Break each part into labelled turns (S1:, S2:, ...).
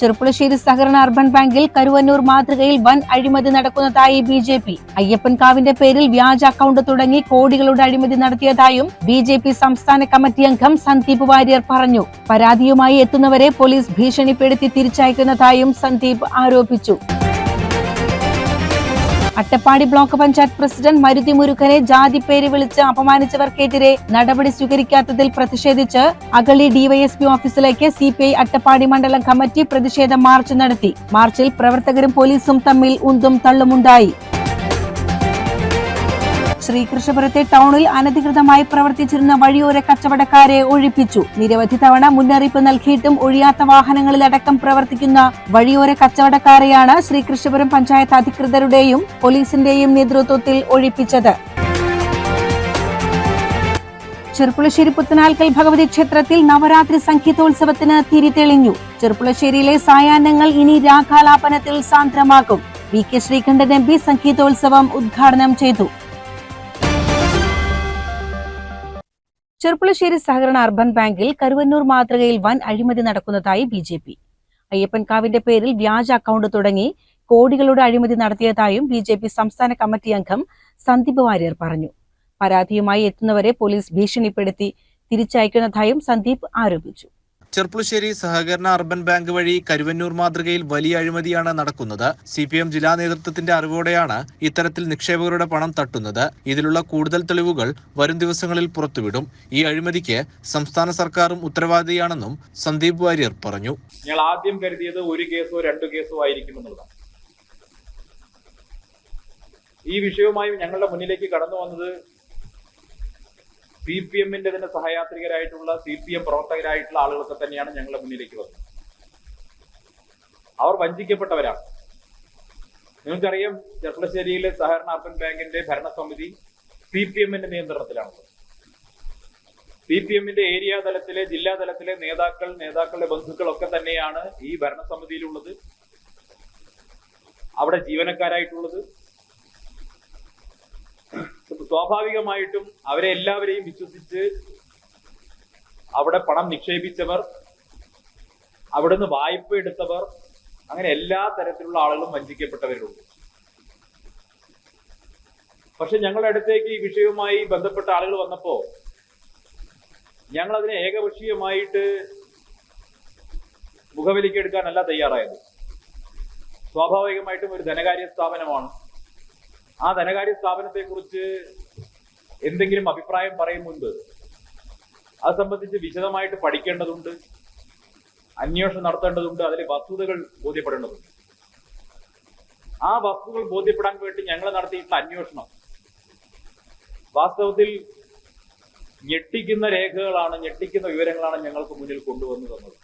S1: ചെറുപ്പുളശ്ശേരി സഹകരണ അർബൻ ബാങ്കിൽ കരുവന്നൂർ മാതൃകയിൽ വൻ അഴിമതി നടക്കുന്നതായി ബി ജെ പി. അയ്യപ്പൻകാവിന്റെ പേരിൽ വ്യാജ അക്കൗണ്ട് തുടങ്ങി കോടികളുടെ അഴിമതി നടത്തിയതായും ബി ജെ പി സംസ്ഥാന കമ്മിറ്റി അംഗം സന്ദീപ് വാര്യർ പറഞ്ഞു. പരാതിയുമായി എത്തുന്നവരെ പോലീസ് ഭീഷണിപ്പെടുത്തി തിരിച്ചയക്കുന്നതായും സന്ദീപ് ആരോപിച്ചു. അട്ടപ്പാടി ബ്ലോക്ക് പഞ്ചായത്ത് പ്രസിഡന്റ് മരുതി മുരുകനെ പേര് വിളിച്ച് അപമാനിച്ചവർക്കെതിരെ നടപടി സ്വീകരിക്കാത്തതിൽ പ്രതിഷേധിച്ച് അഗളി ഡിവൈഎസ്പി ഓഫീസിലേക്ക് സിപിഐ അട്ടപ്പാടി മണ്ഡലം കമ്മിറ്റി പ്രതിഷേധ മാർച്ച് നടത്തി. മാർച്ചിൽ പ്രവർത്തകരും പോലീസും തമ്മിൽ ഉന്തും തള്ളുമുണ്ടായി. ശ്രീകൃഷ്ണപുരത്തെ ടൗണിൽ അനധികൃതമായി പ്രവർത്തിച്ചിരുന്ന വഴിയോര കച്ചവടക്കാരെ ഒഴിപ്പിച്ചു. നിരവധി തവണ മുന്നറിയിപ്പ് നൽകിയിട്ടും ഒഴിയാത്ത വാഹനങ്ങളിലടക്കം പ്രവർത്തിക്കുന്ന വഴിയോര കച്ചവടക്കാരെയാണ് ശ്രീകൃഷ്ണപുരം പഞ്ചായത്ത് അധികൃതരുടെയും പോലീസിന്റെയും നേതൃത്വത്തിൽ ഒഴിപ്പിച്ചത്. ചെറുപ്പുളശ്ശേരി പുത്തനാൽക്കൽ ഭഗവതി ക്ഷേത്രത്തിൽ നവരാത്രി സംഗീതോത്സവത്തിന് തിരിതെളിഞ്ഞു ചെറുപ്പുളശ്ശേരിയിലെ സായാഹ്നങ്ങൾ ഇനി രാഘാലാപനത്തിൽ സാന്ദ്രമാക്കും V K Sreekandan M P സംഗീതോത്സവം ഉദ്ഘാടനം ചെയ്തു. ചെറുപ്പുളശ്ശേരി സഹകരണ അർബൻ ബാങ്കിൽ കരുവന്നൂർ മാതൃകയിൽ വൻ അഴിമതി നടക്കുന്നതായി ബി ജെ പി. അയ്യപ്പൻകാവിന്റെ പേരിൽ വ്യാജ അക്കൗണ്ട് തുടങ്ങി കോടികളുടെ അഴിമതി നടത്തിയതായും ബി ജെ പി സംസ്ഥാന കമ്മിറ്റി അംഗം സന്ദീപ് വാര്യർ പറഞ്ഞു. പരാതിയുമായി എത്തുന്നവരെ പോലീസ് ഭീഷണിപ്പെടുത്തി തിരിച്ചയക്കുന്നതായും സന്ദീപ് ആരോപിച്ചു.
S2: ചെർപ്പുളശ്ശേരി സഹകരണ അർബൻ ബാങ്ക് വഴി കരുവന്നൂർ മാതൃകയിൽ വലിയ അഴിമതിയാണ് നടക്കുന്നത്. സി പി എം ജില്ലാ നേതൃത്വത്തിന്റെ അറിവോടെയാണ് ഇത്തരത്തിൽ നിക്ഷേപകരുടെ പണം തട്ടുന്നത്. ഇതിലുള്ള കൂടുതൽ തെളിവുകൾ വരും ദിവസങ്ങളിൽ പുറത്തുവിടും. ഈ അഴിമതിക്ക് സംസ്ഥാന സർക്കാരും ഉത്തരവാദിയാണെന്നും സന്ദീപ് വാര്യർ പറഞ്ഞു.
S3: ഞങ്ങൾ ആദ്യം കരുതിയത് ഒരു കേസോ രണ്ടു കേസോ ആയിരിക്കും എന്നുള്ളതാണ്. ഈ വിഷയവുമായി ഞങ്ങളുടെ മുന്നിലേക്ക് കടന്നു വന്നത് സി പി എമ്മിന്റെ തന്നെ സഹയാത്രികരായിട്ടുള്ള സി പി എം പ്രവർത്തകരായിട്ടുള്ള ആളുകളൊക്കെ തന്നെയാണ് ഞങ്ങളുടെ മുന്നിലേക്ക് വന്നത്. അവർ വഞ്ചിക്കപ്പെട്ടവരാണ്. നിങ്ങൾക്കറിയാം ചെർപ്പളശ്ശേരിയിലെ സഹകരണ അർബൻ ബാങ്കിന്റെ ഭരണസമിതി സി പി എമ്മിന്റെ നിയന്ത്രണത്തിലാണുള്ളത്. സി പി എമ്മിന്റെ ഏരിയ തലത്തിലെ ജില്ലാ തലത്തിലെ നേതാക്കൾ നേതാക്കളുടെ ബന്ധുക്കളൊക്കെ തന്നെയാണ് ഈ ഭരണസമിതിയിലുള്ളത്. അവിടെ ജീവനക്കാരായിട്ടുള്ളത്. സ്വാഭാവികമായിട്ടും അവരെ എല്ലാവരെയും വിശ്വസിച്ച് അവിടെ പണം നിക്ഷേപിച്ചവർ അവിടുന്ന് വായ്പ എടുത്തവർ അങ്ങനെ എല്ലാ തരത്തിലുള്ള ആളുകളും വഞ്ചിക്കപ്പെട്ടവരുണ്ട്. പക്ഷെ ഞങ്ങളുടെ അടുത്തേക്ക് ഈ വിഷയവുമായി ബന്ധപ്പെട്ട ആളുകൾ വന്നപ്പോ ഞങ്ങൾ അതിനെ ഏകപക്ഷീയമായിട്ട് മുഖവിലിക്കെടുക്കാനല്ല തയ്യാറായത്. സ്വാഭാവികമായിട്ടും ഒരു ധനകാര്യ സ്ഥാപനമാണ്. ആ ധനകാര്യ സ്ഥാപനത്തെ കുറിച്ച് എന്തെങ്കിലും അഭിപ്രായം പറയും മുൻപ് അത് സംബന്ധിച്ച് വിശദമായിട്ട് പഠിക്കേണ്ടതുണ്ട് അന്വേഷണം നടത്തേണ്ടതുണ്ട് അതിലെ വസ്തുതകൾ ബോധ്യപ്പെടേണ്ടതുണ്ട്. ആ വസ്തുതകൾ ബോധ്യപ്പെടാൻ വേണ്ടി ഞങ്ങൾ നടത്തിയിട്ടുള്ള അന്വേഷണം വാസ്തവത്തിൽ ഞെട്ടിക്കുന്ന രേഖകളാണ് ഞെട്ടിക്കുന്ന വിവരങ്ങളാണ് ഞങ്ങൾക്ക് മുന്നിൽ കൊണ്ടുവന്നു തന്നത്.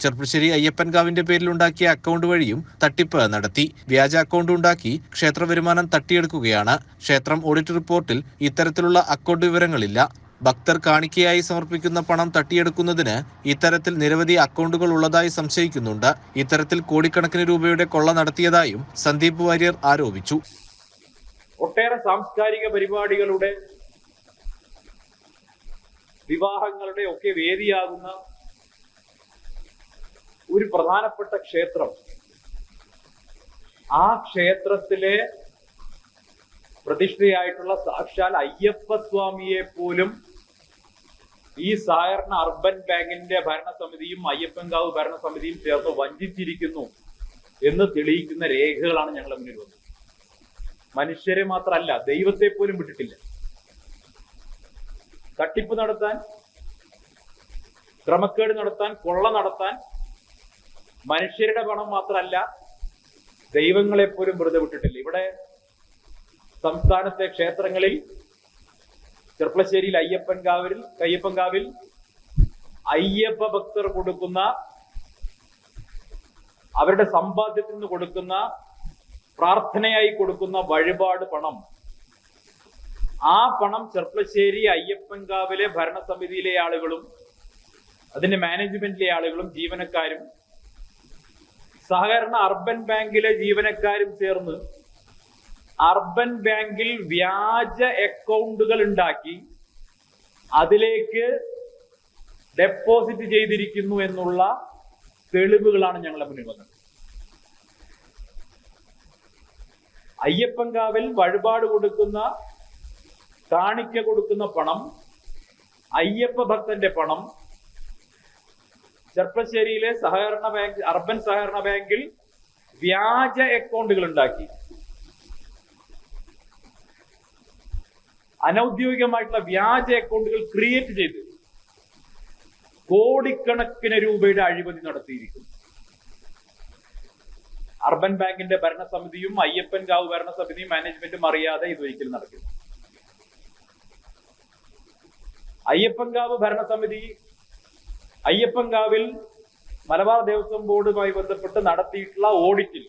S2: ചെർപ്പുളശ്ശേരി അയ്യപ്പൻകാവിന്റെ പേരിൽ ഉണ്ടാക്കിയ അക്കൗണ്ട് വഴിയും തട്ടിപ്പ് നടത്തി. വ്യാജ അക്കൗണ്ട് ഉണ്ടാക്കി ക്ഷേത്ര വരുമാനം തട്ടിയെടുക്കുകയാണ്. ക്ഷേത്രം ഓഡിറ്റ് റിപ്പോർട്ടിൽ ഇത്തരത്തിലുള്ള അക്കൗണ്ട് വിവരങ്ങളില്ല. ഭക്തർ കാണിക്കയായി സമർപ്പിക്കുന്ന പണം തട്ടിയെടുക്കുന്നതിന് ഇത്തരത്തിൽ നിരവധി അക്കൗണ്ടുകൾ ഉള്ളതായി സംശയിക്കുന്നുണ്ട്. ഇത്തരത്തിൽ കോടിക്കണക്കിന് രൂപയുടെ കൊള്ള നടത്തിയതായും സന്ദീപ് വാര്യർ ആരോപിച്ചു.
S3: ഒട്ടേറെ സാംസ്കാരിക പരിപാടികളുടെ വിവാഹങ്ങളുടെ ഒക്കെ വേദിയാകുന്ന ഒരു പ്രധാനപ്പെട്ട ക്ഷേത്രം. ആ ക്ഷേത്രത്തിലെ പ്രതിഷ്ഠയായിട്ടുള്ള സാക്ഷാൽ അയ്യപ്പസ്വാമിയെ പോലും ഈ സഹകരണ അർബൻ ബാങ്കിന്റെ ഭരണസമിതിയും അയ്യപ്പൻകാവ് ഭരണസമിതിയും ചേർന്ന് വഞ്ചിച്ചിരിക്കുന്നു എന്ന് തെളിയിക്കുന്ന രേഖകളാണ് ഞങ്ങളുടെ മുന്നിൽ വന്നത്. മനുഷ്യരെ മാത്രമല്ല ദൈവത്തെ പോലും വിട്ടിട്ടില്ല. തട്ടിപ്പ് നടത്താൻ ക്രമക്കേട് നടത്താൻ കൊള്ള നടത്താൻ മനുഷ്യരുടെ പണം മാത്രമല്ല ദൈവങ്ങളെ പോലും വെറുതെ വിട്ടിട്ടില്ല. ഇവിടെ സംസ്ഥാനത്തെ ക്ഷേത്രങ്ങളിൽ ചെർപ്പളശ്ശേരിയിൽ അയ്യപ്പൻകാവിൽ അയ്യപ്പൻകാവിൽ അയ്യപ്പ ഭക്തർ കൊടുക്കുന്ന അവരുടെ സമ്പാദ്യത്തിൽ നിന്ന് കൊടുക്കുന്ന പ്രാർത്ഥനയായി കൊടുക്കുന്ന വഴിപാട് പണം. ആ പണം ചെർപ്പശ്ശേരി അയ്യപ്പൻകാവിലെ ഭരണസമിതിയിലെ ആളുകളും അതിന്റെ മാനേജ്മെന്റിലെ ആളുകളും ജീവനക്കാരും സഹകരണ അർബൻ ബാങ്കിലെ ജീവനക്കാരും ചേർന്ന് അർബൻ ബാങ്കിൽ വ്യാജ അക്കൗണ്ടുകൾ ഉണ്ടാക്കി അതിലേക്ക് ഡെപ്പോസിറ്റ് ചെയ്തിരിക്കുന്നു എന്നുള്ള തെളിവുകളാണ് ഞങ്ങളുടെ മുന്നിൽ വന്നത്. അയ്യപ്പൻകാവിൽ വഴിപാട് കൊടുക്കുന്ന കാണിക്ക കൊടുക്കുന്ന പണം അയ്യപ്പ ഭക്തന്റെ പണം ചെർപ്പശ്ശേരിയിലെ സഹകരണ ബാങ്ക് അർബൻ സഹകരണ ബാങ്കിൽ വ്യാജ അക്കൗണ്ടുകൾ ഉണ്ടാക്കി. അനൌദ്യോഗികമായിട്ടുള്ള വ്യാജ അക്കൗണ്ടുകൾ ക്രിയേറ്റ് ചെയ്ത് കോടിക്കണക്കിന് രൂപയുടെ അഴിമതി നടത്തിയിരിക്കുന്നു. അർബൻ ബാങ്കിന്റെ ഭരണസമിതിയും അയ്യപ്പൻ കാവ് ഭരണസമിതിയും മാനേജ്മെന്റും അറിയാതെ ഇത് നടക്കുന്നു അയ്യപ്പൻ അയ്യപ്പൻകാവ് ഭരണസമിതി അയ്യപ്പൻകാവിൽ മലബാർ ദേവസ്വം ബോർഡുമായി ബന്ധപ്പെട്ട് നടത്തിയിട്ടുള്ള ഓഡിറ്റിൽ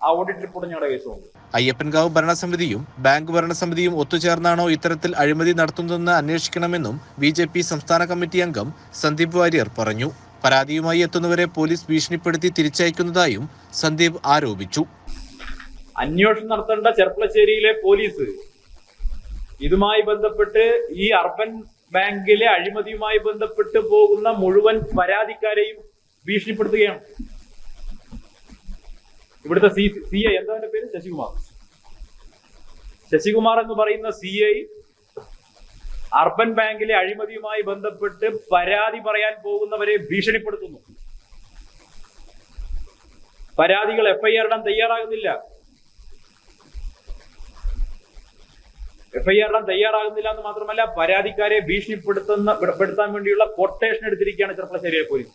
S3: ആ ഓഡിറ്റ് റിപ്പോർട്ട് ഞങ്ങളുടെ കേസുണ്ട്.
S2: അയ്യപ്പൻകാവ് ഭരണസമിതിയും ബാങ്ക് ഭരണസമിതിയും ഒത്തുചേർന്നാണോ ഇത്തരത്തിൽ അഴിമതി നടത്തുന്നതെന്ന് അന്വേഷിക്കണമെന്നും ബി ജെ പി സംസ്ഥാന കമ്മിറ്റി അംഗം സന്ദീപ് വാര്യർ പറഞ്ഞു. പരാതിയുമായി എത്തുന്നവരെ പോലീസ് ഭീഷണിപ്പെടുത്തി തിരിച്ചയക്കുന്നതായും സന്ദീപ് ആരോപിച്ചു.
S3: അന്വേഷണം നടത്തേണ്ട ചെർപ്പളശ്ശേരിയിലെ പോലീസ് ഇതുമായി ബന്ധപ്പെട്ട് ഈ അർബൻ ബാങ്കിലെ അഴിമതിയുമായി ബന്ധപ്പെട്ട് പോകുന്ന മുഴുവൻ പരാതിക്കാരെയും ഭീഷണിപ്പെടുത്തുകയാണ്. ഇവിടുത്തെ സി സി ഐ എന്താ പേര്? ശശികുമാർ. ശശികുമാർ എന്ന് പറയുന്ന സി ഐ അർബൻ ബാങ്കിലെ അഴിമതിയുമായി ബന്ധപ്പെട്ട് പരാതി പറയാൻ പോകുന്നവരെ ഭീഷണിപ്പെടുത്തുന്നു. പരാതികൾ എഫ്ഐആർ ഇടാൻ തയ്യാറാകുന്നില്ല. എഫ്ഐആർ ഇടാൻ തയ്യാറാകുന്നില്ല എന്ന് മാത്രമല്ല പരാതിക്കാരെ ഭീഷണിപ്പെടുത്തുന്ന പെടുത്താൻ വേണ്ടിയുള്ള കൊട്ടേഷൻ എടുത്തിരിക്കുകയാണ് ചെറുപ്പശ്ശേരിയിലെ പോലീസ്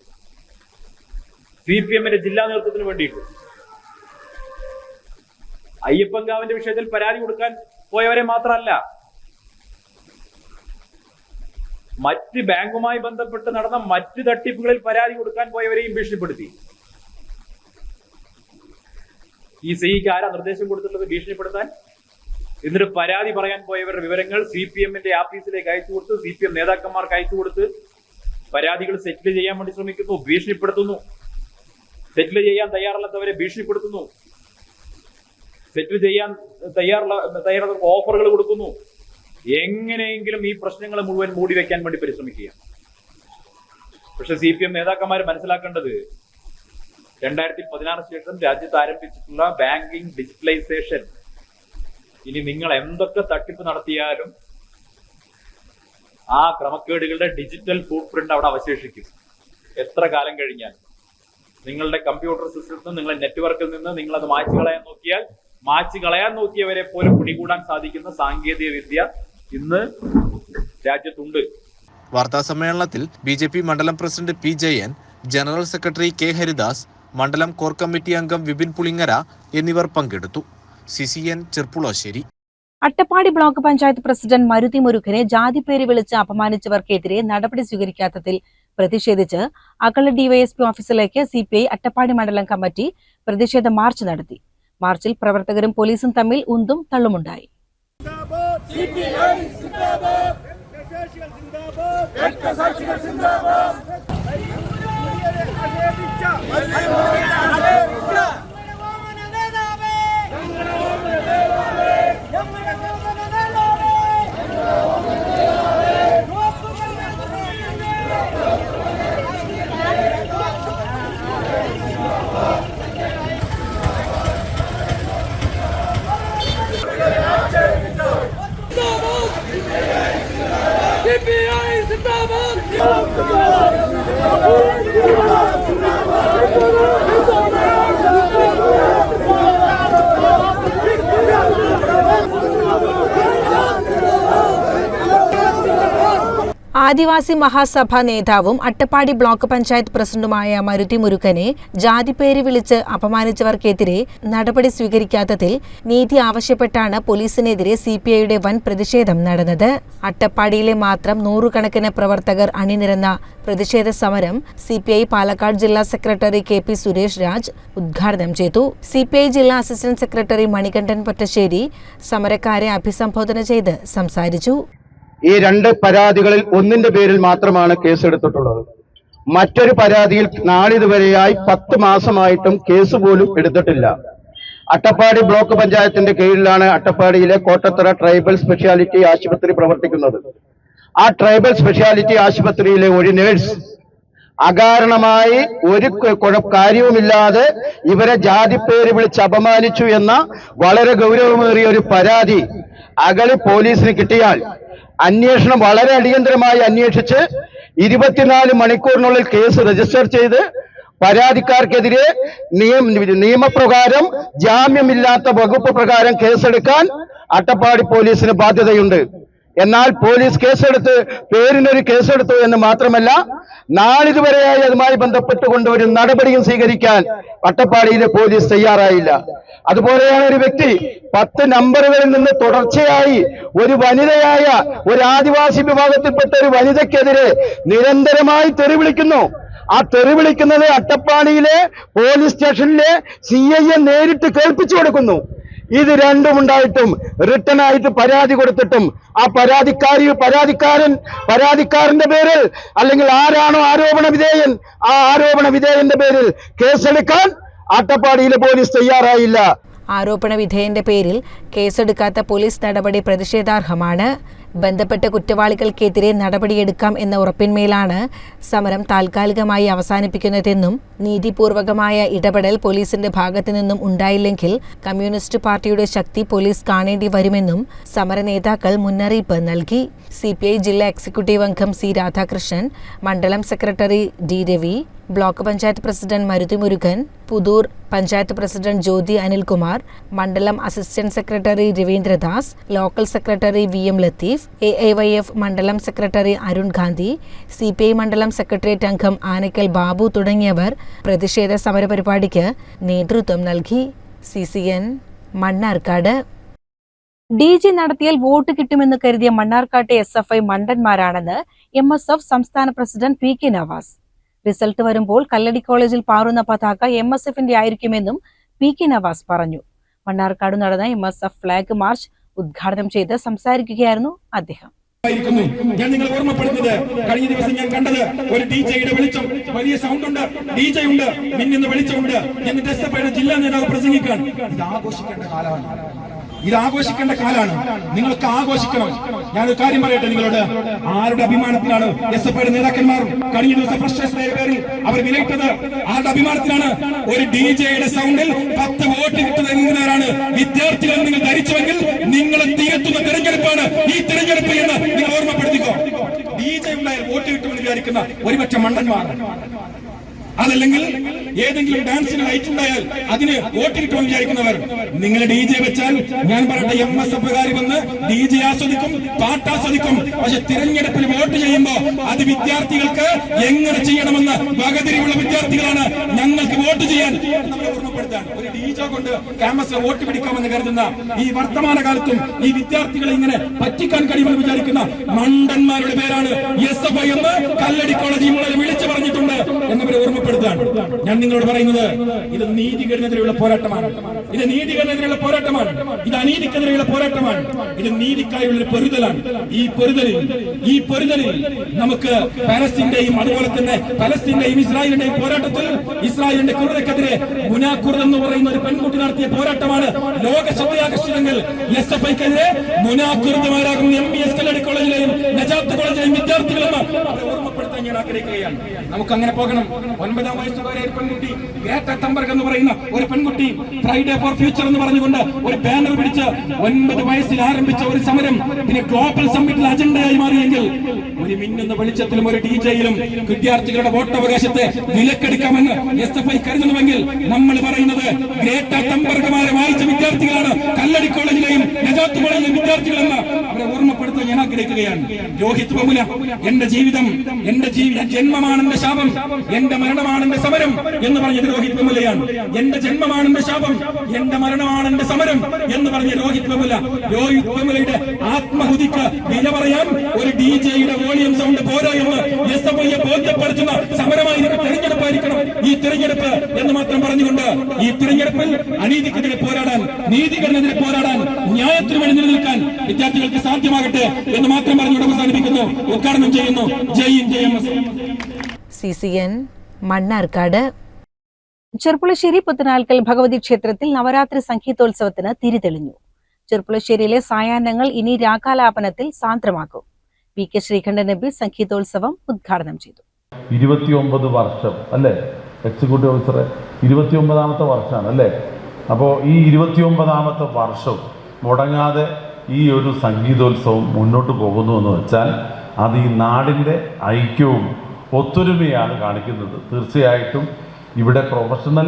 S3: സി പി എമ്മിന്റെ ജില്ലാ നേതൃത്വത്തിന് വേണ്ടിയിട്ട്. അയ്യപ്പൻകാവിന്റെ വിഷയത്തിൽ പരാതി കൊടുക്കാൻ പോയവരെ മാത്രമല്ല മറ്റ് ബാങ്കുമായി ബന്ധപ്പെട്ട് നടന്ന മറ്റ് തട്ടിപ്പുകളിൽ പരാതി കൊടുക്കാൻ പോയവരെയും ഭീഷണിപ്പെടുത്തി. ഈ സിഇക്ക് ആരാ നിർദ്ദേശം കൊടുത്തിട്ടുള്ളത്? ഭീഷണിപ്പെടുത്താൻ എന്നിട്ട് പരാതി പറയാൻ പോയവരുടെ വിവരങ്ങൾ സി പി എമ്മിന്റെ ആഫീസിലേക്ക് അയച്ചു കൊടുത്ത് സി പി എം നേതാക്കന്മാർക്ക് അയച്ചു കൊടുത്ത് പരാതികൾ സെറ്റിൽ ചെയ്യാൻ വേണ്ടി ശ്രമിക്കുന്നു ഭീഷണിപ്പെടുത്തുന്നു. സെറ്റിൽ ചെയ്യാൻ തയ്യാറല്ലാത്തവരെ ഭീഷണിപ്പെടുത്തുന്നു. സെറ്റിൽ ചെയ്യാൻ തയ്യാറുള്ള തയ്യാറുള്ള ഓഫറുകൾ കൊടുക്കുന്നു. എങ്ങനെയെങ്കിലും ഈ പ്രശ്നങ്ങൾ മുഴുവൻ മൂടി വെക്കാൻ വേണ്ടി പരിശ്രമിക്കുക പക്ഷെ സി പി എം നേതാക്കന്മാർ മനസ്സിലാക്കേണ്ടത് രണ്ടായിരത്തി പതിനാറ് ശേഷം രാജ്യത്ത് ആരംഭിച്ചിട്ടുള്ള ബാങ്കിങ് ഡിജിറ്റലൈസേഷൻ ഇനി നിങ്ങൾ എന്തൊക്കെ തട്ടിപ്പ് നടത്തിയാലും ആ ക്രമക്കേടുകളുടെ ഡിജിറ്റൽ ഫുട് പ്രിന്റ് അവിടെ അവശേഷിക്കും. എത്ര കാലം കഴിഞ്ഞാൽ നിങ്ങളുടെ കമ്പ്യൂട്ടർ സിസ്റ്റത്തിൽ നിന്ന് നിങ്ങളുടെ നെറ്റ്വർക്കിൽ നിന്ന് നിങ്ങൾ അത് മാറ്റി കളയാൻ നോക്കിയാൽ മാറ്റി കളയാൻ നോക്കിയവരെ പോലും പിടികൂടാൻ സാധിക്കുന്ന സാങ്കേതിക വിദ്യ ഇന്ന് രാജ്യത്തുണ്ട്.
S2: വാർത്താ സമ്മേളനത്തിൽ ബി ജെ പി മണ്ഡലം president P Jayan general secretary K Haridas മണ്ഡലം കോർ കമ്മിറ്റി അംഗം വിപിൻ പുളിങ്ങര എന്നിവർ പങ്കെടുത്തു. C C Cherpulassery
S4: Attappadi block panchayat president Maruthi മുരുഖനെ പേര് വിളിച്ച് അപമാനിച്ചവർക്കെതിരെ നടപടി സ്വീകരിക്കാത്തതിൽ പ്രതിഷേധിച്ച് അകള ഡിവൈഎസ്പി ഓഫീസിലേക്ക് സിപിഐ അട്ടപ്പാടി മണ്ഡലം കമ്മിറ്റി പ്രതിഷേധ മാർച്ച് നടത്തി മാർച്ചിൽ പ്രവർത്തകരും പോലീസും തമ്മിൽ ഉന്തും തള്ളുമുണ്ടായി ആദിവാസി മഹാസഭ നേതാവും അട്ടപ്പാടി ബ്ലോക്ക് പഞ്ചായത്ത് പ്രസിഡന്റുമായ മരുതി മുരുകനെ ജാതിപ്പേര് വിളിച്ച് അപമാനിച്ചവർക്കെതിരെ നടപടി സ്വീകരിക്കാത്തതിൽ നീതി ആവശ്യപ്പെട്ടാണ് പോലീസിനെതിരെ സി പി ഐയുടെ വൻ പ്രതിഷേധം നടന്നത്. അട്ടപ്പാടിയിലെ മാത്രം നൂറുകണക്കിന് പ്രവർത്തകർ അണിനിരന്ന പ്രതിഷേധ സമരം സി പി ഐ പാലക്കാട് ജില്ലാ secretary K P Suresh Raj ഉദ്ഘാടനം ചെയ്തു. സി പി ഐ ജില്ലാ അസിസ്റ്റന്റ് സെക്രട്ടറി മണികണ്ഠൻ പൊറ്റശ്ശേരി സമരക്കാരെ അഭിസംബോധന ചെയ്ത് സംസാരിച്ചു.
S5: ഈ രണ്ട് പരാതികളിൽ ഒന്നിന്റെ പേരിൽ മാത്രമാണ് കേസെടുത്തിട്ടുള്ളത്. മറ്റൊരു പരാതിയിൽ നാളിതുവരെയായി പത്ത് മാസമായിട്ടും കേസ് പോലും എടുത്തിട്ടില്ല. അട്ടപ്പാടി ബ്ലോക്ക് പഞ്ചായത്തിന്റെ കീഴിലാണ് അട്ടപ്പാടിയിലെ കോട്ടത്തറ ട്രൈബൽ സ്പെഷ്യാലിറ്റി ആശുപത്രി പ്രവർത്തിക്കുന്നത്. ആ ട്രൈബൽ സ്പെഷ്യാലിറ്റി ആശുപത്രിയിലെ ഒരു നേഴ്സ് അകാരണമായി ഒരു കാര്യവുമില്ലാതെ ഇവരെ ജാതിപ്പേര് വിളിച്ച് അപമാനിച്ചു എന്ന വളരെ ഗൗരവമേറിയ ഒരു പരാതി അകളി പോലീസിന് കിട്ടിയാൽ അന്വേഷണം വളരെ അടിയന്തരമായി അന്വേഷിച്ച് ഇരുപത്തിനാല് മണിക്കൂറിനുള്ളിൽ കേസ് രജിസ്റ്റർ ചെയ്ത് പരാതിക്കാർക്കെതിരെ നിയമ നിയമപ്രകാരം ജാമ്യമില്ലാത്ത വകുപ്പ് പ്രകാരം കേസെടുക്കാൻ അട്ടപ്പാടി പോലീസിന് ബാധ്യതയുണ്ട്. എന്നാൽ പോലീസ് കേസെടുത്ത് പേരിനൊരു കേസെടുത്തു എന്ന് മാത്രമല്ല നാളിതുവരെയായി അതുമായി ബന്ധപ്പെട്ടുകൊണ്ട് ഒരു നടപടിയും സ്വീകരിക്കാൻ അട്ടപ്പാടിയിലെ പോലീസ് തയ്യാറായില്ല. അതുപോലെയാണ് ഒരു വ്യക്തി പത്ത് നമ്പറുകളിൽ നിന്ന് തുടർച്ചയായി ഒരു വനിതയായ ഒരു ആദിവാസി വിഭാഗത്തിൽപ്പെട്ട ഒരു വനിതയ്ക്കെതിരെ നിരന്തരമായി തെറി വിളിക്കുന്നു. ആ തെറി വിളിക്കുന്നത് അട്ടപ്പാടിയിലെ പോലീസ് സ്റ്റേഷനിലെ സി ഐ എ നേരിട്ട് കേൾപ്പിച്ചു കൊടുക്കുന്നു. ഇത് രണ്ടും ഉണ്ടായിട്ടും റിട്ടേൺ ആയിട്ട് പരാതി കൊടുത്തിട്ടും ആ പരാതിക്കാരി പരാതിക്കാരൻ പരാതിക്കാരന്റെ പേരിൽ അല്ലെങ്കിൽ ആരാണോ ആരോപണ വിധേയൻ ആ ആരോപണ വിധേയന്റെ പേരിൽ കേസെടുക്കാൻ അട്ടപ്പാടിയിലെ പോലീസ് തയ്യാറായില്ല.
S4: ആരോപണ വിധേയന്റെ പേരിൽ കേസെടുക്കാത്ത പോലീസ് നടപടി പ്രതിഷേധാർഹമാണ്. ബന്ധപ്പെട്ട കുറ്റവാളികൾക്കെതിരെ നടപടിയെടുക്കാം എന്ന ഉറപ്പിന്മേലാണ് സമരം താൽക്കാലികമായി അവസാനിപ്പിക്കുന്നതെന്നും നീതിപൂർവകമായ ഇടപെടൽ പോലീസിന്റെ ഭാഗത്തു നിന്നും ഉണ്ടായില്ലെങ്കിൽ കമ്മ്യൂണിസ്റ്റ് പാർട്ടിയുടെ ശക്തി പോലീസ് കാണേണ്ടി വരുമെന്നും സമര നേതാക്കൾ മുന്നറിയിപ്പ് നൽകി. സി ജില്ലാ എക്സിക്യൂട്ടീവ് അംഗം സി രാധാകൃഷ്ണൻ മണ്ഡലം secretary D Ravi block panchayat president Maruthi Murugan Puthur panchayat president Jyothi Anilkumar മണ്ഡലം assistant secretary Raveendradas local secretary V M Latheef A I Y F മണ്ഡലം secretary Arun Gandhi C P I മണ്ഡലം secretariat അംഗം ആനക്കൽ ബാബു തുടങ്ങിയവർ പ്രതിഷേധ സമരപരിപാടിക്ക് നേതൃത്വം നൽകി. C C N Mannarkkad. D J നടത്തിയാൽ വോട്ട് കിട്ടുമെന്ന് കരുതിയ മണ്ണാർക്കാട്ടെ എസ് എഫ് ഐ മണ്ടന്മാരാണെന്ന് എം എസ് എഫ് സംസ്ഥാന president P K Navas. Result വരുമ്പോൾ കല്ലടി കോളേജിൽ പാറുന്ന പതാക എം എസ് എഫിന്റെ ആയിരിക്കുമെന്നും പി കെ നവാസ് പറഞ്ഞു. മണ്ണാർക്കാട് നടന്ന M S F flag march ഉദ്ഘാടനം ചെയ്ത് സംസാരിക്കുകയായിരുന്നു അദ്ദേഹം.
S6: ഞാൻ നിങ്ങൾ ഓർമ്മപ്പെടുന്നത് കഴിഞ്ഞ ദിവസം ഞാൻ കണ്ടത് ഒരു ഡി ജെയുടെ വെളിച്ചം. വലിയ സൗണ്ട് ഉണ്ട്. ഡി ജെ ഉണ്ട്. മിന്നുന്ന വെളിച്ചമുണ്ട്. എന്നിട്ട് എസ് എഫ് ജില്ലാ നേതാവ് പ്രസംഗിക്കാൻ ഇത് ആഘോഷിക്കേണ്ട കാലമാണ്. ഇത് ആഘോഷിക്കേണ്ട കാലാണ്. നിങ്ങൾക്ക് ആഘോഷിക്കണം. ഞാനൊരു കാര്യം പറയട്ടെ നിങ്ങളോട്? ആരുടെ അഭിമാനത്തിലാണ് എസ് എഫ് ഐയുടെ നേതാക്കന്മാർ കഴിഞ്ഞ ദിവസം പേരിൽ അവർ വിലയിട്ടത്? ആരുടെ അഭിമാനത്തിലാണ്? ഒരു ഡി ജെയുടെ സൗണ്ടിൽ പത്ത് വോട്ട് കിട്ടുന്നവരാണ് വിദ്യാർത്ഥികൾ നിങ്ങൾ ധരിച്ചുവെങ്കിൽ നിങ്ങളെ തികത്തുന്ന തെരഞ്ഞെടുപ്പാണ് ഈ തെരഞ്ഞെടുപ്പ് എന്ന് നിങ്ങൾ ഓർമ്മപ്പെടുത്തിക്കോ. ഡി ജെ ഉണ്ടായാൽ വോട്ട് കിട്ടുമെന്ന് വിചാരിക്കുന്ന ഒരുപക്ഷെ മണ്ടന്മാർ. അതല്ലെങ്കിൽ ഏതെങ്കിലും ഡാൻസിന് ലൈറ്റ് ഉണ്ടായാൽ അതിന് വോട്ട് കിട്ടുമെന്ന് വിചാരിക്കുന്നവർ നിങ്ങൾ ഡി ജെ വെച്ചാൽ ഞാൻ പറയട്ടെ എം എസ് എഫുകാരി വന്ന് ഡി ജെ ആസ്വദിക്കും പാട്ട് ആസ്വദിക്കും പക്ഷെ തിരഞ്ഞെടുപ്പിൽ വോട്ട് ചെയ്യുമ്പോ അത് വിദ്യാർത്ഥികൾക്ക് എങ്ങനെ ചെയ്യണമെന്ന് വകതിരിവുള്ള വിദ്യാർത്ഥികളാണ് ഞങ്ങൾക്ക് വോട്ട് ചെയ്യാൻ. ഒരു ഡി ജെ കൊണ്ട് ക്യാമ്പസിൽ വോട്ട് പിടിക്കാമെന്ന് കരുതുന്ന ഈ വർത്തമാന കാലത്തും ഈ വിദ്യാർത്ഥികളെ ഇങ്ങനെ പറ്റിക്കാൻ കഴിയുമെന്ന് വിചാരിക്കുന്ന മണ്ടന്മാരുടെ പേരാണ് എസ് എഫ് ഐ എന്ന് കല്ലടി കോളേജ് വിളിച്ചു പറഞ്ഞിട്ടുണ്ട് എന്നവരെ ഓർമ്മപ്പെടുത്താൻ ഞാൻ നിങ്ങളോട് പറയുന്നത് ഇത് നീതികരണത്തിനുള്ള പോരാട്ടമാണ്. ഇത് നീതികരണത്തിനുള്ള പോരാട്ടമാണ്. ഇത് അനീതിക്കെതിരെയുള്ള പോരാട്ടമാണ്. ഇത് നീതിക്കായുള്ള പൊരുതലാണ്. ഈ പൊരുതലിൽ ഈ പൊരുതലിൽ നമുക്ക് പാലസ്തീന്റെയും അതുപോലെ തന്നെ പലസ്തീന്റെയും ഇസ്രായേലിന്റെയും പോരാട്ടത്തിൽ ഇസ്രായേലിന്റെ ക്രൂരതക്കെതിരെ മുനാക്കുർ എന്ന് പറയുന്ന ഒരു പെൺകുട്ടി നടത്തിയ പോരാട്ടമാണ് ലോക ശ്രദ്ധയാകർഷിതങ്ങൾ എസ് എഫ് ഐക്കെതിരെ എം ബി എസ് കല്ലടി കോളേജിലെയും നജാത്ത് കോളേജിലെയും വിദ്യാർത്ഥികളെന്ന് ഓർമ്മപ്പെടുത്താൻ ഞാൻ ആഗ്രഹിക്കുകയാണ്. നമുക്ക് അങ്ങനെ പോകണം. ഒൻപതാം വയസ്സുകാരെ ഒരു പെൺകുട്ടി ഗ്രേറ്റ തമ്പർഗ് എന്ന് പറയുന്ന ഒരു പെൺകുട്ടി ഫ്രൈഡേ ഫോർ ഫ്യൂച്ചർ എന്ന് പറഞ്ഞുകൊണ്ട് ഒരു ബാനർ പിടിച്ച് ഒൻപത് വയസ്സിൽ ആരംഭിച്ച ഒരു സമരം പിന്നെ ഗ്ലോബൽ സമ്മിറ്റിൽ അജണ്ടയായി മാറിയെങ്കിൽ ഒരു മിന്നുന്ന വെളിച്ചത്തിലും ഒരു ഡിജയിലും വിദ്യാർത്ഥികളുടെ വോട്ടവകാശത്തെ വിലക്കെടുക്കാമെന്ന് എസ് എഫ് ഐ കരുതുന്നുവെങ്കിൽ നമ്മൾ പറയുന്നത് ഗ്രേറ്റ തമ്പർഗമാരെ വായിച്ച വിദ്യാർത്ഥികളാണ് കല്ലടി കോളേജിലെയും നജാത്ത് കോളേജിലെയും വിദ്യാർത്ഥികളെന്ന് അവരെ ഓർമ്മപ്പെടുത്താൻ ഞാൻ ആഗ്രഹിക്കുകയാണ്. രോഹിത് ബമുല എന്റെ ജീവിതം എന്റെ ജന്മമാണ് എന്റെ ശാപം എന്റെ മരണമാണ് എന്റെ സമരം എന്ന് പറഞ്ഞത് രോഹിത് ബമുലയാണ് എന്റെ ജന്മമാണ് എന്റെ ശാപം എന്റെ മരണമാണ് എന്റെ സമരം എന്ന് പറഞ്ഞ രോഹിത് ബമുല രോഹിത് ബമുലയുടെ ആത്മഹുതിക്ക് വില പറയാൻ ഒരു ഡി ജെയുടെ വോളിയം സൗണ്ട് പോരാ എന്ന് എസ് എഫ് ഐയെ ബോധ്യപ്പെടുത്തുന്ന സമരമായിരിക്കും തെരഞ്ഞെടുപ്പായിരിക്കണം ഈ തെരഞ്ഞെടുപ്പ് എന്ന് മാത്രം പറഞ്ഞുകൊണ്ട് ഈ തെരഞ്ഞെടുപ്പിൽ അനീതിക്കെതിരെ പോരാടാൻ നീതികരനെതിരെ പോരാടാൻ ന്യായത്തിനു വേണ്ടി നിലനിൽക്കാൻ വിദ്യാർത്ഥികൾക്ക് സാധ്യമാകട്ടെ എന്ന് മാത്രം പറഞ്ഞുകൊണ്ട് അവസാനിപ്പിക്കുന്നു. ഉദ്ഘാടനം ചെയ്യുന്നു. ജയ് ഇൻ ജയ് M S
S4: C C N Mannarkkad. Cherpulassery Puthanalkkal Bhagavathi ക്ഷേത്രത്തിൽ നവരാത്രി സംഗീതോത്സവത്തിന് തിരിതെളിഞ്ഞു. ചെർപ്പുളശ്ശേരിയിലെ സായാഹ്നങ്ങൾ ഇനി രാഗാലാപനത്തിൽ സാന്ദ്രമാക്കും. പി കെ ശ്രീകണ്ഠൻ നബി സംഗീതോത്സവം ഉദ്ഘാടനം ചെയ്തു.
S7: ഇരുപത്തിയൊമ്പത് വർഷം അല്ലേ? എക്സിക്യൂട്ടീവ് ഓഫീസറെ ഇരുപത്തിയൊമ്പതാമത്തെ വർഷമാണ് അല്ലേ? അപ്പോൾ ഈ ഇരുപത്തിയൊമ്പതാമത്തെ വർഷം മുടങ്ങാതെ ഈ ഒരു സംഗീതോത്സവം മുന്നോട്ട് പോകുന്നു എന്ന് വെച്ചാൽ അത് ഈ നാടിന്റെ ഐക്യവും ഒത്തൊരുമയാണ് കാണിക്കുന്നത്. തീർച്ചയായിട്ടും ഇവിടെ പ്രൊഫഷണൽ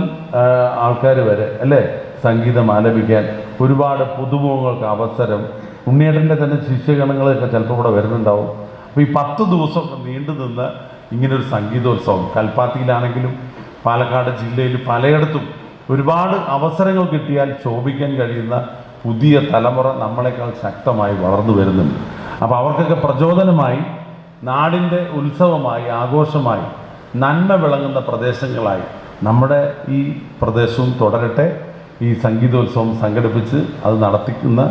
S7: ആൾക്കാർ വരെ അല്ലേ? സംഗീതം ആലപിക്കാൻ ഒരുപാട് പുതുമുഖങ്ങൾക്ക് അവസരം. ഉണ്ണിയേട്ടന്റെ തന്നെ ശിഷ്യഗണങ്ങളൊക്കെ ചിലപ്പോൾ ഇവിടെ വരുന്നുണ്ടാവും. അപ്പോൾ ഈ പത്ത് ദിവസം നീണ്ടു നിന്ന് ഇങ്ങനൊരു സംഗീതോത്സവം കൽപ്പാത്തിയിലാണെങ്കിലും പാലക്കാട് ജില്ലയിൽ പലയിടത്തും ഒരുപാട് അവസരങ്ങൾ കിട്ടിയാൽ ശോഭിക്കാൻ കഴിയുന്ന പുതിയ തലമുറ നമ്മളെക്കാൾ ശക്തമായി വളർന്നു വരുന്നുണ്ട്. അപ്പോൾ അവർക്കൊക്കെ പ്രചോദനമായി നാടിന്റെ ഉത്സവമായി ആഘോഷമായി നന്മ വിളങ്ങുന്ന പ്രദേശങ്ങളായി നമ്മുടെ ഈ പ്രദേശവും തുടരട്ടെ. ഈ സംഗീതോത്സവം സംഘടിപ്പിച്ച് അത് നടത്തിക്കുന്ന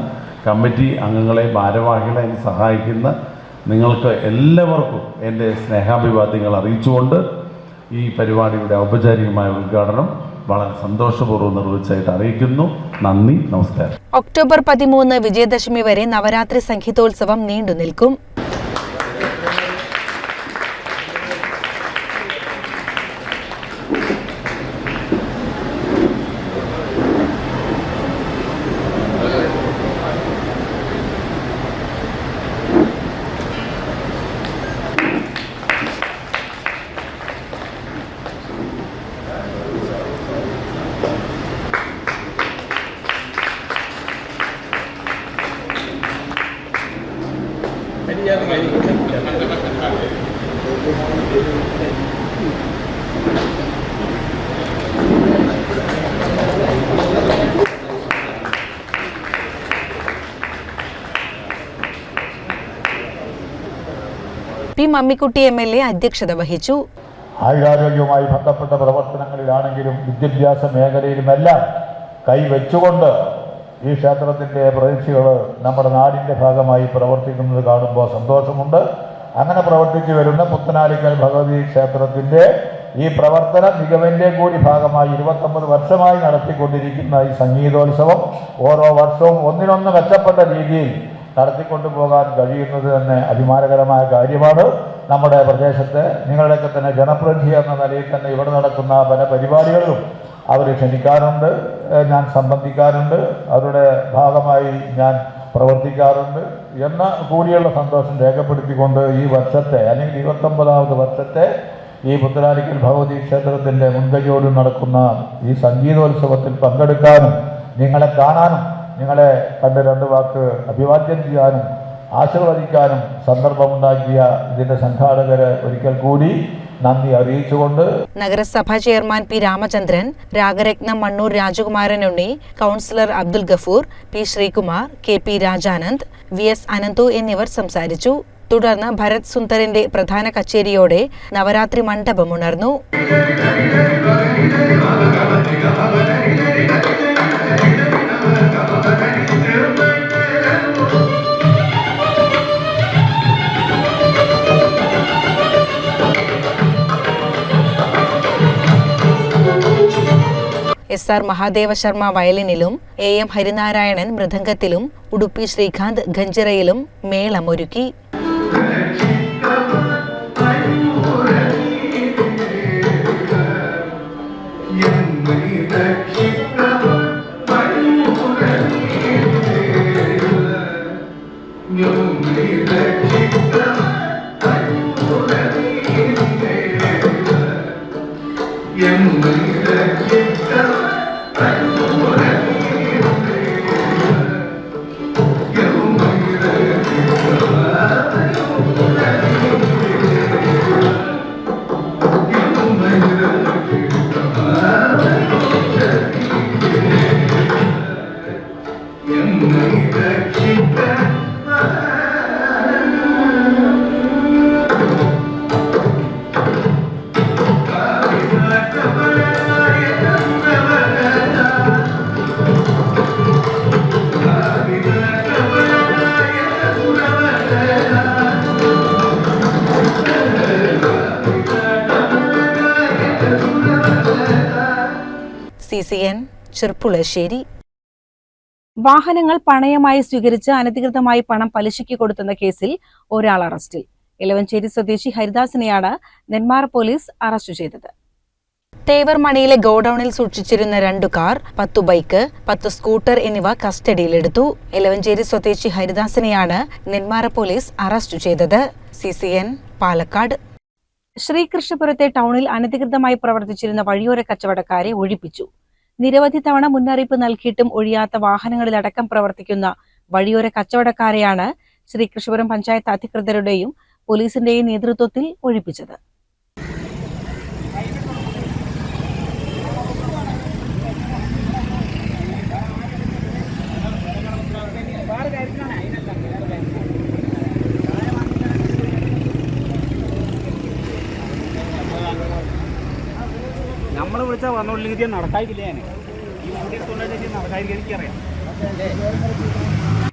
S7: കമ്മിറ്റി അംഗങ്ങളെ ഭാരവാഹികളെ സഹായിക്കുന്ന നിങ്ങൾക്ക് എല്ലാവർക്കും എന്റെ സ്നേഹാഭിവാദ്യങ്ങൾ അറിയിച്ചുകൊണ്ട് ഈ പരിപാടിയുടെ ഔപചാരികമായ ഉദ്ഘാടനം വളരെ സന്തോഷപൂർവം നിർവഹിച്ചായിട്ട് അറിയിക്കുന്നു. നന്ദി നമസ്കാരം.
S4: ഒക്ടോബർ പതിമൂന്ന് വിജയദശമി വരെ നവരാത്രി സംഗീതോത്സവം നീണ്ടു നിൽക്കും. P Mammikutty M L A അധ്യക്ഷത വഹിച്ചു.
S8: ആയുരാരോഗ്യവുമായി ബന്ധപ്പെട്ട പ്രവർത്തനങ്ങളിലാണെങ്കിലും വിദ്യാഭ്യാസ മേഖലയിലുമെല്ലാം കൈവച്ചുകൊണ്ട് ഈ ക്ഷേത്രത്തിന്റെ പ്രതീക്ഷകൾ നമ്മുടെ നാടിന്റെ ഭാഗമായി പ്രവർത്തിക്കുന്നത് കാണുമ്പോൾ സന്തോഷമുണ്ട്. അങ്ങനെ പ്രവർത്തിച്ചു വരുന്ന പുത്തനാലിക്കൽ ഭഗവതി ക്ഷേത്രത്തിന്റെ ഈ പ്രവർത്തന മികവിന്റെ കൂടി ഭാഗമായി ഇരുപത്തൊമ്പത് വർഷമായി നടത്തിക്കൊണ്ടിരിക്കുന്ന ഈ സംഗീതോത്സവം ഓരോ വർഷവും ഒന്നിനൊന്ന് മെച്ചപ്പെട്ട രീതിയിൽ നടത്തിക്കൊണ്ടു പോകാൻ കഴിയുന്നത് തന്നെ അഭിമാനകരമായ കാര്യമാണ്. നമ്മുടെ പ്രദേശത്തെ നിങ്ങളുടെയൊക്കെ തന്നെ ജനപ്രതിനിധി എന്ന നിലയിൽ തന്നെ ഇവിടെ നടക്കുന്ന പല പരിപാടികളിലും അവർ ക്ഷണിക്കാറുണ്ട്. ഞാൻ സംബന്ധിക്കാറുണ്ട്. അവരുടെ ഭാഗമായി ഞാൻ പ്രവർത്തിക്കാറുണ്ട് എന്ന കൂടിയുള്ള സന്തോഷം രേഖപ്പെടുത്തിക്കൊണ്ട് ഈ വർഷത്തെ അല്ലെങ്കിൽ ഇരുപത്തൊമ്പതാമത് വർഷത്തെ ഈ പുത്തനാലിക്കൽ ഭഗവതി ക്ഷേത്രത്തിന്റെ മുൻകൈയോട് നടക്കുന്ന ഈ സംഗീതോത്സവത്തിൽ പങ്കെടുക്കാനും നിങ്ങളെ കാണാനും നിങ്ങളെ കണ്ട് രണ്ട് വാക്ക് അഭിവാദ്യം ചെയ്യാനും ആശീർവദിക്കാനും സന്ദർഭമുണ്ടാക്കിയ ഇതിന്റെ സംഘാടകരെ ഒരിക്കൽ കൂടി നന്ദി അറിയിച്ചുകൊണ്ട്
S4: നഗരസഭാ chairman P Ramachandran Ragaratnam Mannur Rajakumaran Unni councillor Abdul Gafoor P Sreekumar K P Rajanand V S Ananthu എന്നിവർ സംസാരിച്ചു. തുടർന്ന് ഭരത് സുന്ദറിന്റെ പ്രധാന കച്ചേരിയോടെ നവരാത്രി മണ്ഡപം ഉണർന്നു. എസ് ആർ മഹാദേവ ശർമ്മ വയലിനിലും എ എം ഹരിനാരായണൻ മൃദംഗത്തിലും ഉടുപ്പി ശ്രീകാന്ത് ഗഞ്ചിറയിലും മേളമൊരുക്കി ും. സി സി എൻ ചെറുപ്പുളശ്ശേരി വാഹനങ്ങൾ പണയമായി സ്വീകരിച്ച് അനധികൃതമായി പണം പലിശയ്ക്ക് കൊടുത്തെന്ന കേസിൽ ഒരാൾ അറസ്റ്റിൽ. ഇലവഞ്ചേരി സ്വദേശി ഹരിദാസിനെയാണ് നെന്മാറ പോലീസ് അറസ്റ്റ് ചെയ്തത്. തേവർമണിയിലെ ഗോഡൌണിൽ സൂക്ഷിച്ചിരുന്ന രണ്ടു കാർ പത്തു ബൈക്ക് പത്ത് സ്കൂട്ടർ എന്നിവ കസ്റ്റഡിയിലെടുത്തു. ഇലവഞ്ചേരി സ്വദേശി ഹരിദാസിനെയാണ് നെന്മാറ പോലീസ് അറസ്റ്റ് ചെയ്തത്. C C N Palakkad. ശ്രീകൃഷ്ണപുരത്തെ ടൗണിൽ അനധികൃതമായി പ്രവർത്തിച്ചിരുന്ന വഴിയോര കച്ചവടക്കാരെ ഒഴിപ്പിച്ചു. നിരവധി തവണ മുന്നറിയിപ്പ് നൽകിയിട്ടും ഒഴിയാത്ത വാഹനങ്ങളിലടക്കം പ്രവർത്തിക്കുന്ന വഴിയോര കച്ചവടക്കാരെയാണ് ശ്രീകൃഷ്ണപുരം പഞ്ചായത്ത് അധികൃതരുടെയും പോലീസിന്റെയും നേതൃത്വത്തിൽ ഒഴിപ്പിച്ചത്.
S9: നമ്മൾ ഇത് നടക്കാതില്ല ഞാൻ ഈ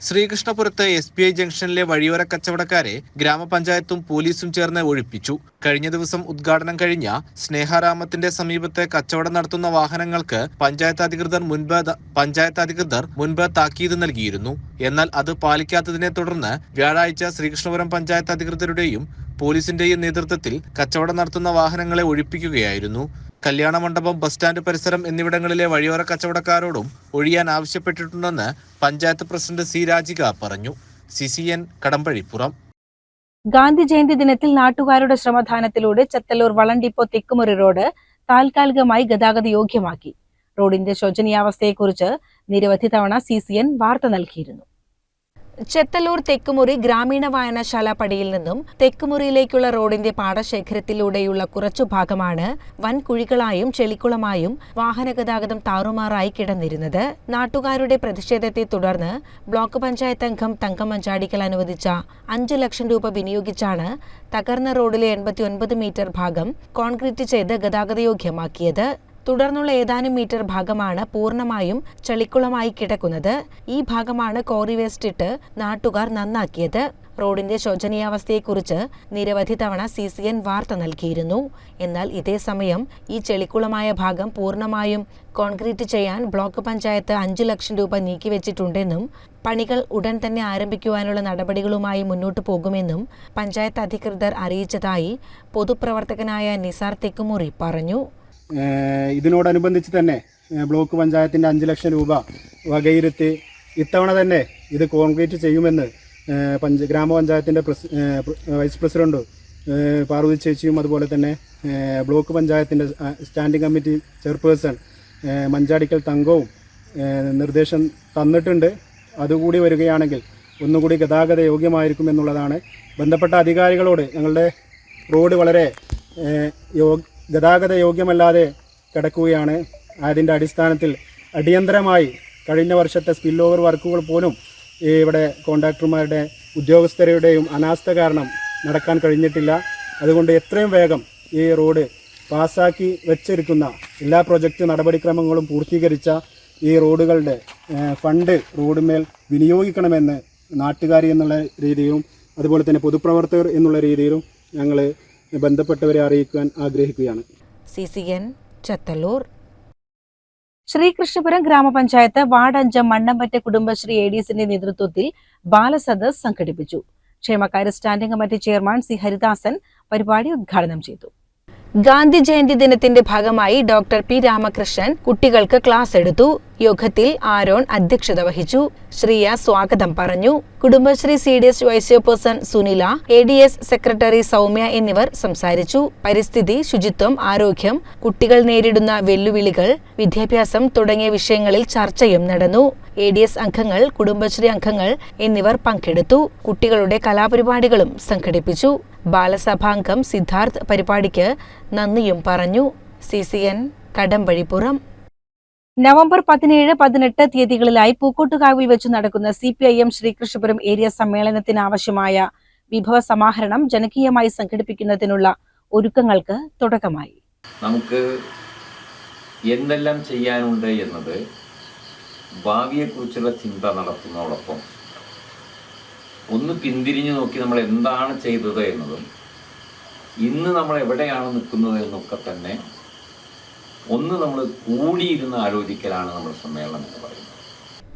S2: ശ്രീകൃഷ്ണപുരത്ത് എസ് ബി ഐ ജംഗ്ഷനിലെ വഴിയോര കച്ചവടക്കാരെ ഗ്രാമപഞ്ചായത്തും പോലീസും ചേർന്ന് ഒഴിപ്പിച്ചു. കഴിഞ്ഞ ദിവസം ഉദ്ഘാടനം കഴിഞ്ഞ സ്നേഹാരാമത്തിന്റെ സമീപത്തെ കച്ചവടം നടത്തുന്ന വാഹനങ്ങൾക്ക് പഞ്ചായത്ത് അധികൃതർ മുൻപ് പഞ്ചായത്ത് അധികൃതർ മുൻപ് താക്കീത് നൽകിയിരുന്നു. എന്നാൽ അത് പാലിക്കാത്തതിനെ തുടർന്ന് വ്യാഴാഴ്ച ശ്രീകൃഷ്ണപുരം പഞ്ചായത്ത് അധികൃതരുടെയും പോലീസിന്റെയും നേതൃത്വത്തിൽ കച്ചവടം നടത്തുന്ന വാഹനങ്ങളെ ഒഴിപ്പിക്കുകയായിരുന്നു. കല്യാണ മണ്ഡപം ബസ് സ്റ്റാൻഡ് പരിസരം എന്നിവിടങ്ങളിലെ വഴിയോര കച്ചവടക്കാരോടും ഒഴിയാൻ ആവശ്യപ്പെട്ടിട്ടുണ്ടെന്ന് പഞ്ചായത്ത് പ്രസിഡന്റ് സി രാജിക പറഞ്ഞു. C C N Kadambazhipuram.
S4: Gandhi Jayanti ദിനത്തിൽ നാട്ടുകാരുടെ ശ്രമദാനത്തിലൂടെ ചത്തല്ലൂർ വളണ്ടിപ്പോ തെക്കുമുറി റോഡ് താൽക്കാലികമായി ഗതാഗത യോഗ്യമാക്കി. റോഡിന്റെ ശോചനീയാവസ്ഥയെക്കുറിച്ച് നിരവധി തവണ സി സി എൻ വാർത്ത നൽകിയിരുന്നു. ചെത്തല്ലൂർ തെക്കുമുറി ഗ്രാമീണ വായനശാല പടിയിൽ നിന്നും തെക്കുമുറിയിലേക്കുള്ള റോഡിന്റെ പാടശേഖരത്തിലൂടെയുള്ള കുറച്ചു ഭാഗമാണ് വൻ കുഴികളായും ചെളിക്കുളമായും വാഹനഗതാഗതം താറുമാറായി കിടന്നിരുന്നത്. നാട്ടുകാരുടെ പ്രതിഷേധത്തെ തുടർന്ന് ബ്ലോക്ക് പഞ്ചായത്ത് അംഗം തങ്കം മഞ്ചാടിക്കൽ അനുവദിച്ച അഞ്ചു ലക്ഷം രൂപ വിനിയോഗിച്ചാണ് തകർന്ന റോഡിലെ എൺപത്തിയൊൻപത് മീറ്റർ ഭാഗം കോൺക്രീറ്റ് ചെയ്ത് ഗതാഗതയോഗ്യമാക്കിയത്. തുടർന്നുള്ള ഏതാനും മീറ്റർ ഭാഗമാണ് പൂർണമായും ചളിക്കുളമായി കിടക്കുന്നത്. ഈ ഭാഗമാണ് കോറി വേസ്റ്റ് ഇട്ട് നാട്ടുകാർ നന്നാക്കിയത്. റോഡിന്റെ ശോചനീയാവസ്ഥയെക്കുറിച്ച് നിരവധി തവണ സി സി എൻ വാർത്ത നൽകിയിരുന്നു. എന്നാൽ ഇതേ സമയം ഈ ചെളിക്കുളമായ ഭാഗം പൂർണമായും കോൺക്രീറ്റ് ചെയ്യാൻ ബ്ലോക്ക് പഞ്ചായത്ത് അഞ്ചു ലക്ഷം രൂപ നീക്കിവെച്ചിട്ടുണ്ടെന്നും പണികൾ ഉടൻ തന്നെ ആരംഭിക്കുവാനുള്ള നടപടികളുമായി മുന്നോട്ടു പോകുമെന്നും പഞ്ചായത്ത് അധികൃതർ അറിയിച്ചതായി പൊതുപ്രവർത്തകനായ നിസാർ തെക്കുമുറി പറഞ്ഞു.
S10: ഇതിനോടനുബന്ധിച്ച് തന്നെ ബ്ലോക്ക് പഞ്ചായത്തിന്റെ അഞ്ച് ലക്ഷം രൂപ വകയിരുത്തി ഇത്തവണ തന്നെ ഇത് കോൺക്രീറ്റ് ചെയ്യുമെന്ന് പഞ്ച ഗ്രാമപഞ്ചായത്തിന്റെ പ്രസ് വൈസ് പ്രസിഡന്റ് പാർവതി ചേച്ചിയും അതുപോലെ തന്നെ ബ്ലോക്ക് പഞ്ചായത്തിന്റെ സ്റ്റാൻഡിംഗ് കമ്മിറ്റി ചെയർപേഴ്സൺ മഞ്ചാടിക്കൽ തങ്കവും നിർദ്ദേശം തന്നിട്ടുണ്ട്. അതുകൂടി വരികയാണെങ്കിൽ ഒന്നുകൂടി ഗതാഗത യോഗ്യമായിരിക്കും എന്നുള്ളതാണ് ബന്ധപ്പെട്ട അധികാരികളോട് ഞങ്ങളുടെ റോഡ് വളരെ ഗതാഗത യോഗ്യമല്ലാതെ കിടക്കുകയാണ്. അതിന്റെ അടിസ്ഥാനത്തിൽ അടിയന്തരമായി കഴിഞ്ഞ വർഷത്തെ സ്പിൽ ഓവർ വർക്കുകൾ പോലും ഇവിടെ കോൺട്രാക്ടർമാരുടെ ഉദ്യോഗസ്ഥരുടെയും അനാസ്ഥ കാരണം നടക്കാൻ കഴിഞ്ഞിട്ടില്ല. അതുകൊണ്ട് എത്രയും വേഗം ഈ റോഡ് പാസ്സാക്കി വെച്ചിരിക്കുന്ന എല്ലാ പ്രൊജക്റ്റ് നടപടിക്രമങ്ങളും പൂർത്തീകരിച്ച ഈ റോഡുകളുടെ ഫണ്ട് ഫണ്ട് റോഡുമേൽ വിനിയോഗിക്കണമെന്ന് നാട്ടുകാരി എന്നുള്ള രീതിയിലും അതുപോലെ തന്നെ പൊതുപ്രവർത്തകർ എന്നുള്ള രീതിയിലും ഞങ്ങൾ ബന്ധപ്പെട്ടവരെ അറിയിക്കാൻ ആഗ്രഹിക്കുകയാണ്.
S4: C C N Chathallur. Sreekrishnapuram ഗ്രാമപഞ്ചായത്ത് വാർഡ് അഞ്ച് മണ്ണമ്പറ്റ കുടുംബശ്രീ എ ഡി എസിന്റെ നേതൃത്വത്തിൽ ബാലസദസ് സംഘടിപ്പിച്ചു. ക്ഷേമകാര്യ standing committee chairman C Haridasan പരിപാടി ഉദ്ഘാടനം ചെയ്തു. ഗാന്ധി ജയന്തി ദിനത്തിന്റെ ഭാഗമായി ഡോക്ടർ പി രാമകൃഷ്ണൻ കുട്ടികൾക്ക് ക്ലാസ് എടുത്തു. യോഗത്തിൽ ആരോൺ അധ്യക്ഷത വഹിച്ചു. ശ്രീയ സ്വാഗതം പറഞ്ഞു. Kudumbashree C D S vice chairperson Sunila A D S secretary Soumya എന്നിവർ സംസാരിച്ചു. പരിസ്ഥിതി ശുചിത്വം ആരോഗ്യം കുട്ടികൾ നേരിടുന്ന വെല്ലുവിളികൾ വിദ്യാഭ്യാസം തുടങ്ങിയ വിഷയങ്ങളിൽ ചർച്ചയും നടന്നു. എ ഡി എസ് അംഗങ്ങൾ കുടുംബശ്രീ അംഗങ്ങൾ എന്നിവർ പങ്കെടുത്തു. കുട്ടികളുടെ കലാപരിപാടികളും സംഘടിപ്പിച്ചു. ബാലസഭാംഗം സിദ്ധാർത്ഥ് പരിപാടിക്ക് നന്ദിയും പറഞ്ഞു. C C N Kadambazhipuram. November പതിനേഴ് പതിനെട്ട് തീയതികളിലായി പൂക്കോട്ടുകാവിൽ വെച്ച് നടക്കുന്ന C P I M Sreekrishnapuram area സമ്മേളനത്തിന് ആവശ്യമായ വിഭവ സമാഹരണം ജനകീയമായി സംഘടിപ്പിക്കുന്നതിനുള്ള ഒരുക്കങ്ങൾക്ക് തുടക്കമായി.
S11: നമുക്ക് എന്തെല്ലാം ചെയ്യാനുണ്ട് എന്നത് ഭാവിയെക്കുറിച്ചുള്ള ചിന്ത നടത്തുന്നതോടൊപ്പം ഒന്ന് പിന്തിരിഞ്ഞു നോക്കി നമ്മൾ എന്താണ് ചെയ്തത് എന്നതും ഇന്ന് നമ്മൾ എവിടെയാണ് നിൽക്കുന്നത് എന്നൊക്കെ തന്നെ ഒന്ന് നമ്മൾ കൂടിയിരുന്ന് ആലോചിക്കലാണ് നമ്മൾ സമ്മേളനം എന്ന് പറയുന്നത്.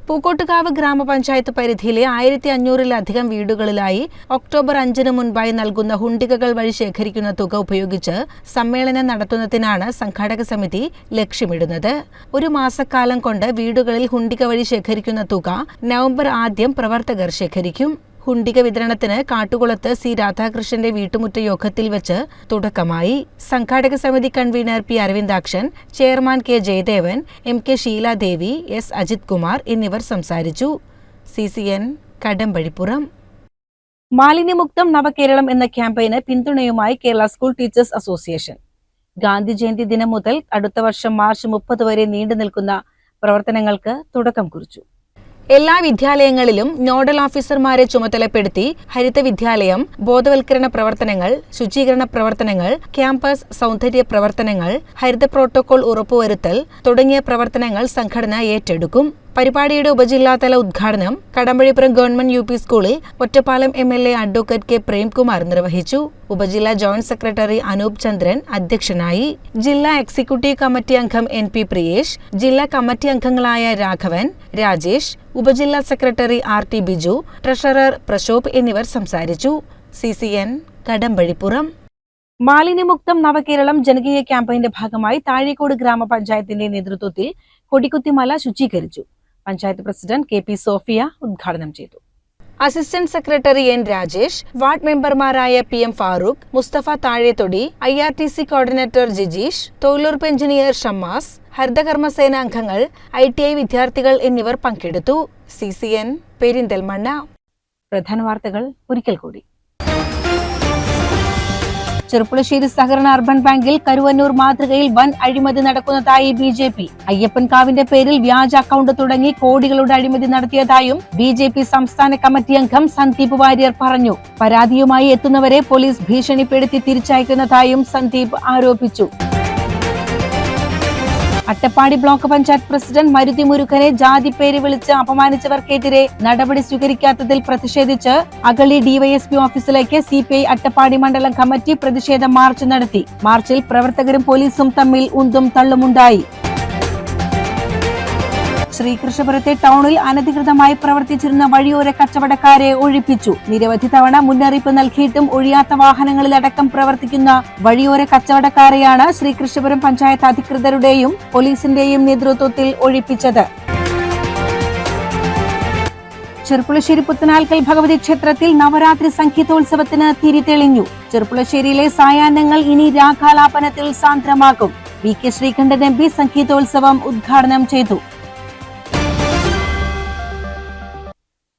S4: പൂക്കോട്ടുകാവ് ഗ്രാമപഞ്ചായത്ത് പരിധിയിലെ ആയിരത്തി അഞ്ഞൂറിലധികം വീടുകളിലായി ഒക്ടോബർ അഞ്ചിന് മുൻപായി നൽകുന്ന ഹുണ്ടികകൾ വഴി ശേഖരിക്കുന്ന തുക ഉപയോഗിച്ച് സമ്മേളനം നടത്തുന്നതിനാണ് സംഘാടക സമിതി ലക്ഷ്യമിടുന്നത്. ഒരു മാസക്കാലം കൊണ്ട് വീടുകളിൽ ഹുണ്ടിക വഴി ശേഖരിക്കുന്ന തുക നവംബർ ആദ്യം പ്രവർത്തകർ ശേഖരിക്കും. ഹുണ്ടിക വിതരണത്തിന് കാട്ടുകുളത്ത് സി രാധാകൃഷ്ണന്റെ വീട്ടുമുറ്റ യോഗത്തിൽ വെച്ച് തുടക്കമായി. സംഘാടക സമിതി convener P Aravindakshan chairman K Jayadevan M K Sheeladevi S Ajith Kumar എന്നിവർ സംസാരിച്ചു. C C N Kadambazhipuram. മാലിന്യമുക്തം Navakeralam എന്ന ക്യാമ്പയിന് പിന്തുണയുമായി Kerala school teachers association. Gandhi Jayanti ദിനം മുതൽ അടുത്ത വർഷം മാർച്ച് മുപ്പത് വരെ നീണ്ടു നിൽക്കുന്ന പ്രവർത്തനങ്ങൾക്ക് തുടക്കം കുറിച്ചു. എല്ലാ വിദ്യാലയങ്ങളിലും നോഡൽ ഓഫീസർമാരെ ചുമതലപ്പെടുത്തി ഹരിത വിദ്യാലയം ബോധവൽക്കരണ പ്രവർത്തനങ്ങൾ ശുചീകരണ പ്രവർത്തനങ്ങൾ ക്യാമ്പസ് സൗന്ദര്യ പ്രവർത്തനങ്ങൾ ഹരിത പ്രോട്ടോകോൾ ഉറപ്പുവരുത്തൽ തുടങ്ങിയ പ്രവർത്തനങ്ങൾ സംഘടന ഏറ്റെടുക്കും. പരിപാടിയുടെ ഉപജില്ലാതല ഉദ്ഘാടനം കടമ്പഴിപ്പുറം ഗവൺമെന്റ് യു സ്കൂളിൽ Ottapalam M L A advocate K Premkumar നിർവഹിച്ചു. ഉപജില്ലാ ജോയിന്റ് സെക്രട്ടറി അനൂപ് ചന്ദ്രൻ അധ്യക്ഷനായി. ജില്ലാ എക്സിക്യൂട്ടീവ് കമ്മിറ്റി അംഗം എൻ പി പ്രിയേഷ് ജില്ലാ കമ്മിറ്റി അംഗങ്ങളായ രാഘവൻ രാജേഷ് ഉപജില്ലാ secretary R T Biju treasurer Prashobh എന്നിവർ സംസാരിച്ചു. C C N Kadambazhipuram. മാലിന്യമുക്തം Navakeralam ജനകീയ ക്യാമ്പയിന്റെ ഭാഗമായി താഴേക്കോട് ഗ്രാമപഞ്ചായത്തിന്റെ നേതൃത്വത്തിൽ Kodikuthimala ശുചീകരിച്ചു. Panchayat president K P Sophia ഉദ്ഘാടനം ചെയ്തു. Assistant secretary N Rajesh ward മെമ്പർമാരായ P M Farooq Musthafa Thazhethodi I R T C coordinator Jijeesh തൊഴിലുറപ്പ് എഞ്ചിനീയർ ഷമ്മാസ് ഹരിതകർമ്മസേന അംഗങ്ങൾ ഐ ടി ഐ വിദ്യാർത്ഥികൾ എന്നിവർ പങ്കെടുത്തു. C C N Perinthalmanna. പ്രധാന വാർത്തകൾ ഒരിക്കൽ കൂടി. ചെറുപ്പുളശ്ശേരി സഹകരണ അർബൻ ബാങ്കിൽ കരുവന്നൂർ മാതൃകയിൽ വൻ അഴിമതി നടക്കുന്നതായി ബി ജെ പി. അയ്യപ്പൻകാവിന്റെ പേരിൽ വ്യാജ അക്കൗണ്ട് തുടങ്ങി കോടികളുടെ അഴിമതി നടത്തിയതായും ബി ജെ പി സംസ്ഥാന കമ്മിറ്റി അംഗം സന്ദീപ് വാര്യർ പറഞ്ഞു. പരാതിയുമായി എത്തുന്നവരെ പോലീസ് ഭീഷണിപ്പെടുത്തി തിരിച്ചയക്കുന്നതായും സന്ദീപ് ആരോപിച്ചു. അട്ടപ്പാടി ബ്ലോക്ക് പഞ്ചായത്ത് പ്രസിഡന്റ് മരുതി മുരുകനെ പേര് വിളിച്ച് അപമാനിച്ചവർക്കെതിരെ നടപടി സ്വീകരിക്കാത്തതിൽ പ്രതിഷേധിച്ച് അഗളി ഡിവൈഎസ്പി ഓഫീസിലേക്ക് സി പി അട്ടപ്പാടി മണ്ഡലം കമ്മിറ്റി പ്രതിഷേധ മാർച്ച് നടത്തി. മാർച്ചിൽ പ്രവർത്തകരും പോലീസും തമ്മിൽ ഉന്തും തള്ളുമുണ്ടായി. ശ്രീകൃഷ്ണപുരത്തെ ടൗണിൽ അനധികൃതമായി പ്രവർത്തിച്ചിരുന്ന വഴിയോര കച്ചവടക്കാരെ ഒഴിപ്പിച്ചു. നിരവധി തവണ മുന്നറിയിപ്പ് നൽകിയിട്ടും ഒഴിയാത്ത വാഹനങ്ങളിലടക്കം പ്രവർത്തിക്കുന്ന വഴിയോര കച്ചവടക്കാരെയാണ് ശ്രീകൃഷ്ണപുരം പഞ്ചായത്ത് അധികൃതരുടെയും പോലീസിന്റെയും നേതൃത്വത്തിൽ ഒഴിപ്പിച്ചത്. ചെറുപ്പുളശ്ശേരി പുത്തനാൽക്കൽ ഭഗവതി ക്ഷേത്രത്തിൽ നവരാത്രി സംഗീതോത്സവത്തിന് തിരിതെളിഞ്ഞു. ചെറുപ്പുളശ്ശേരിയിലെ സായാഹ്നങ്ങൾ ഇനി രാഘാലാപനത്തിൽ സാന്ദ്രമാക്കും V K Sreekandan M P സംഗീതോത്സവം ഉദ്ഘാടനം ചെയ്തു.